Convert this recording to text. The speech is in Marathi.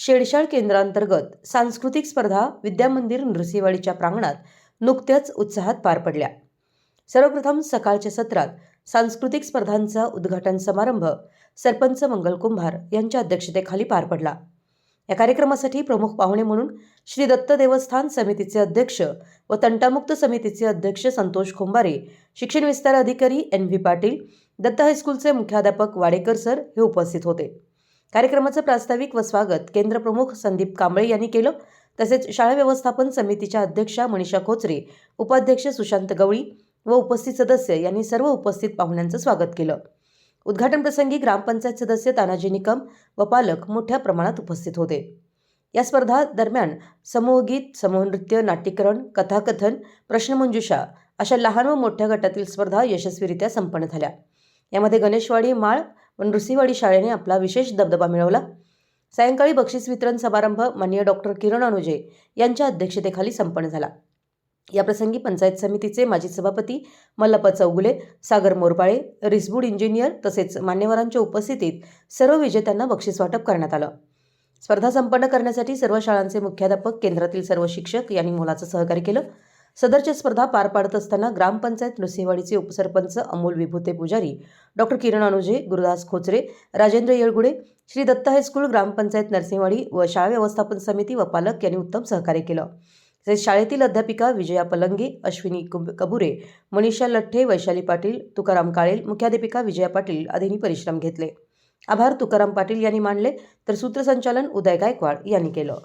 शेडशाळ केंद्रांतर्गत सांस्कृतिक स्पर्धा विद्यामंदिर नृसिंहवाडीच्या प्रांगणात नुकत्याच उत्साहात पार पडल्या. सर्वप्रथम सकाळच्या सत्रात सांस्कृतिक स्पर्धांचा उद्घाटन समारंभ सरपंच मंगल कुंभार यांच्या अध्यक्षतेखाली पार पडला. या कार्यक्रमासाठी प्रमुख पाहुणे म्हणून श्री दत्त देवस्थान समितीचे अध्यक्ष व तंटामुक्त समितीचे अध्यक्ष संतोष खोंबारे शिक्षण विस्तार अधिकारी एन व्ही पाटील दत्त हायस्कूलचे मुख्याध्यापक वाडेकर सर हे उपस्थित होते. कार्यक्रमाचं प्रास्ताविक व स्वागत केंद्रप्रमुख संदीप कांबळे यांनी केलं. तसेच शाळा व्यवस्थापन समितीच्या अध्यक्षा मनीषा खोचरे उपाध्यक्ष सुशांत गवळी व उपस्थित सदस्य यांनी सर्व उपस्थित पाहुण्यांचं स्वागत केलं. उद्घाटन प्रसंगी ग्रामपंचायत सदस्य तानाजी निकम व पालक मोठ्या प्रमाणात उपस्थित होते. या स्पर्धा दरम्यान समूहगीत समूहनृत्य नाट्यकरण कथाकथन प्रश्नमंजुषा अशा लहान व मोठ्या गटातील स्पर्धा यशस्वीरित्या संपन्न झाल्या. यामध्ये गणेशवाडी माळ पण रुसीवाडी शाळेने आपला विशेष दबदबा मिळवला. सायंकाळी बक्षीस वितरण समारंभ माननीय डॉक्टर किरण अनुजे यांच्या अध्यक्षतेखाली संपन्न झाला. याप्रसंगी पंचायत समितीचे माजी सभापती मल्लप्पा चौगुले सागर मोरपाळे रिसबूड इंजिनियर तसेच मान्यवरांच्या उपस्थितीत सर्व विजेत्यांना बक्षीस वाटप करण्यात आलं. स्पर्धा संपन्न करण्यासाठी सर्व शाळांचे मुख्याध्यापक केंद्रातील सर्व शिक्षक यांनी मोलाचं सहकार्य केलं. सदरच्या स्पर्धा पार पाडत असताना ग्रामपंचायत नृसिंहवाडीचे उपसरपंच Amol Vibhute Pujari doctor Kiran Anuje Gurudas Khochare Rajendra Yelgude Shri Datta high school ग्रामपंचायत नरसिंहवाडी व शाळा व्यवस्थापन समिती व पालक यांनी उत्तम सहकार्य केलं. तसेच शाळेतील अध्यापिका विजया पलंगे अश्विनी कबुरे मनीषा लठ्ठे वैशाली पाटील तुकाराम काळेल मुख्याध्यापिका विजया पाटील आदींनी परिश्रम घेतले. आभार तुकाराम पाटील यांनी मानले तर सूत्रसंचालन उदय गायकवाड यांनी केलं.